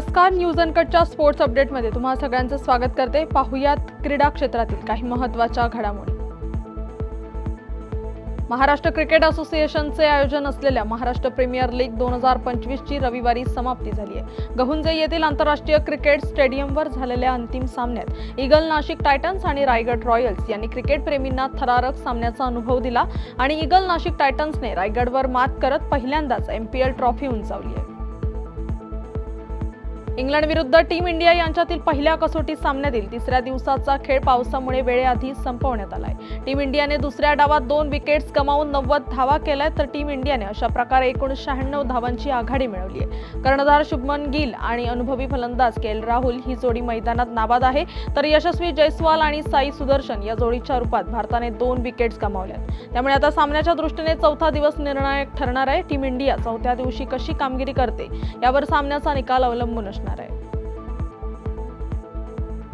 नमस्कार news अनकटच्या sports अपडेटमध्ये तुम्हा सगळ्यांचं स्वागत करते. पाहुयात क्रीडा क्षेत्रातील काही महत्त्वाच्या घडामोडी. महाराष्ट्र क्रिकेट असोसिएशनचे आयोजन असलेल्या महाराष्ट्र प्रीमियर लीग दोन हजार पंचवीसची रविवारी समाप्ती झाली आहे. गहुंजे येथील आंतरराष्ट्रीय क्रिकेट स्टेडियमवर झालेल्या अंतिम सामन्यात इगल नाशिक टायटन्स आणि रायगड रॉयल्स यांनी क्रिकेटप्रेमींना थरारक सामन्याचा अनुभव दिला आणि इगल नाशिक टायटन्सने रायगडवर मात करत पहिल्यांदाच एमपीएल ट्रॉफी उंचावली आहे. इंग्लंड विरुद्ध टीम इंडिया यांच्यातील पहिल्या कसोटी सामन्यातील तिसऱ्या दिवसाचा खेळ पावसामुळे वेळेआधी संपवण्यात आलाय. टीम इंडियाने दुसऱ्या डावात दोन विकेट्स गमावून नव्वद धावा केल्याय तर टीम इंडियाने अशा प्रकारे एकूण शहाण्णव धावांची आघाडी मिळवली आहे. कर्णधार शुभमन गिल आणि अनुभवी फलंदाज के एल राहुल ही जोडी मैदानात नाबाद आहे तर यशस्वी जयस्वाल आणि साई सुदर्शन या जोडीच्या रूपात भारताने दोन विकेट्स गमावल्यात. त्यामुळे आता सामन्याच्या दृष्टीने चौथा दिवस निर्णायक ठरणार आहे. टीम इंडिया चौथ्या दिवशी कशी कामगिरी करते यावर सामन्याचा निकाल अवलंबून असणार आहे.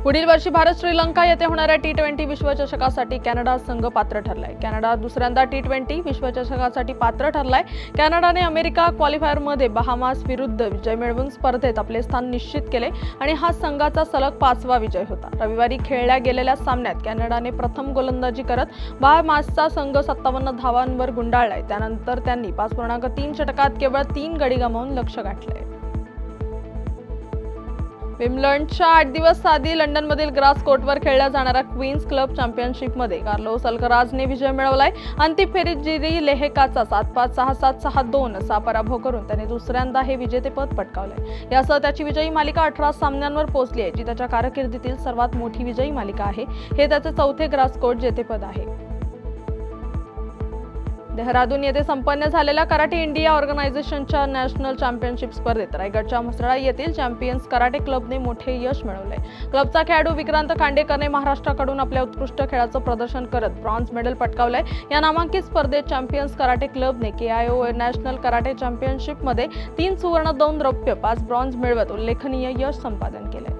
पुढील वर्षी भारत श्रीलंका येथे होणाऱ्या टी ट्वेंटी विश्वचषकासाठी कॅनडा संघ पात्र ठरलाय. कॅनडा दुसऱ्यांदा टी ट्वेंटी विश्वचषकासाठी पात्र ठरलाय. कॅनडाने अमेरिका क्वालिफायरमध्ये बहामास विरुद्ध विजय मिळवून स्पर्धेत आपले स्थान निश्चित केले आणि हा संघाचा सलग पाचवा विजय होता. रविवारी खेळल्या गेलेल्या सामन्यात कॅनडाने प्रथम गोलंदाजी करत बहामासचा संघ सत्तावन्न धावांवर गुंडाळलाय. त्यानंतर त्यांनी पाच पूर्णांक तीन षटकात केवळ तीन गडी गमावून लक्ष गाठले विमलंडच्या आठ दिवस आधी लंडनमधील ग्रास कोर्टवर खेळल्या जाणाऱ्या क्वीन्स क्लब चॅम्पियनशिपमध्ये कार्लोस अल्कराजने विजय मिळवलाय. अंतिम फेरीत जिरी लेहेकाचा सात पाच सहा सात सहा दोन असा पराभव करून त्याने दुसऱ्यांदा हे विजेतेपद पटकावलंय. यासह त्याची विजयी मालिका अठरा सामन्यांवर पोहोचली आहे जी त्याच्या कारकिर्दीतील सर्वात मोठी विजयी मालिका आहे. हे त्याचे चौथे ग्रास कोर्ट जेतेपद आहे. देहरादून येथे संपन्न झालेल्या कराटे इंडिया ऑर्गनायझेशनच्या नॅशनल चॅम्पियनशिप स्पर्धेत रायगडच्या म्हसळा येथील चॅम्पियन्स कराटे क्लबने मोठे यश मिळवले. क्लबचा खेळाडू विक्रांत खांडेकरने महाराष्ट्राकडून आपल्या उत्कृष्ट खेळाचं प्रदर्शन करत ब्रॉन्झ मेडल पटकावलंय. या नामांकित स्पर्धेत champions karate क्लबने K I O national karate चॅम्पियनशिपमध्ये तीन सुवर्ण दोन रौप्य पाच ब्रॉन्झ मिळवत उल्लेखनीय यश संपादन केलंय.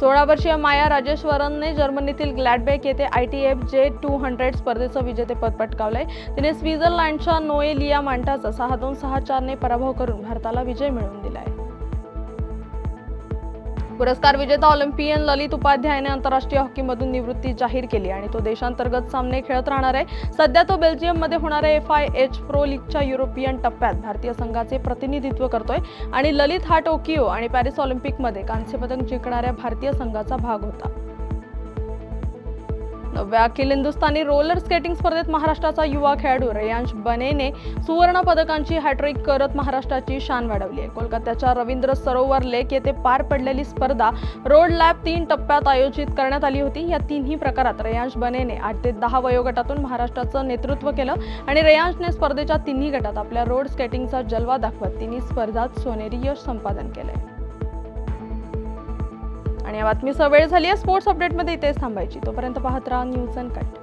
सोळा वर्षीय माया राजेश्वरनने जर्मनीतील ग्लॅडबेक येथे I T F J two hundred स्पर्धेचं विजेतेपद पटकावलंय. तिने स्वित्झर्लंडच्या नोएलिया मांटाचा सहा दोन सहा चारने पराभव करून भारताला विजय मिळवून दिलाय. पुरस्कार विजेता ऑलिम्पियन ललित उपाध्यायने आंतरराष्ट्रीय हॉकीमधून निवृत्ती जाहीर केली आणि तो देशांतर्गत सामने खेळत राहणार आहे. सध्या तो बेल्जियममध्ये होणाऱ्या एफ आय एच प्रो लीगच्या युरोपियन टप्प्यात भारतीय संघाचे प्रतिनिधित्व करतोय आणि ललित हा टोकियो आणि पॅरिस ऑलिम्पिकमध्ये कांस्यपदक जिंकणाऱ्या भारतीय संघाचा भाग होता. नवव्या अखिल हिंदुस्थानी रोलर स्केटिंग स्पर्धेत महाराष्ट्राचा युवा खेळाडू रेयांश बनेने सुवर्ण पदकांची हॅट्रिक करत महाराष्ट्राची शान वाढवली आहे. कोलकात्याच्या रवींद्र सरोवर लेक येथे पार पडलेली स्पर्धा रोड लॅब तीन टप्प्यात आयोजित करण्यात आली होती. या तिन्ही प्रकारात रेयांश बनेने आठ ते दहा वयोगटातून महाराष्ट्राचं नेतृत्व केलं आणि रेयांशने स्पर्धेच्या तिन्ही गटात आपल्या रोड स्केटिंगचा जलवा दाखवत तिन्ही स्पर्धात सोनेरी यश संपादन केलंय. आणि या बातमीसह वेळ झाली आहे. स्पोर्ट्स अपडेटमध्ये इथेच थांबायची. तोपर्यंत पाहत राहा न्यूज अँड कट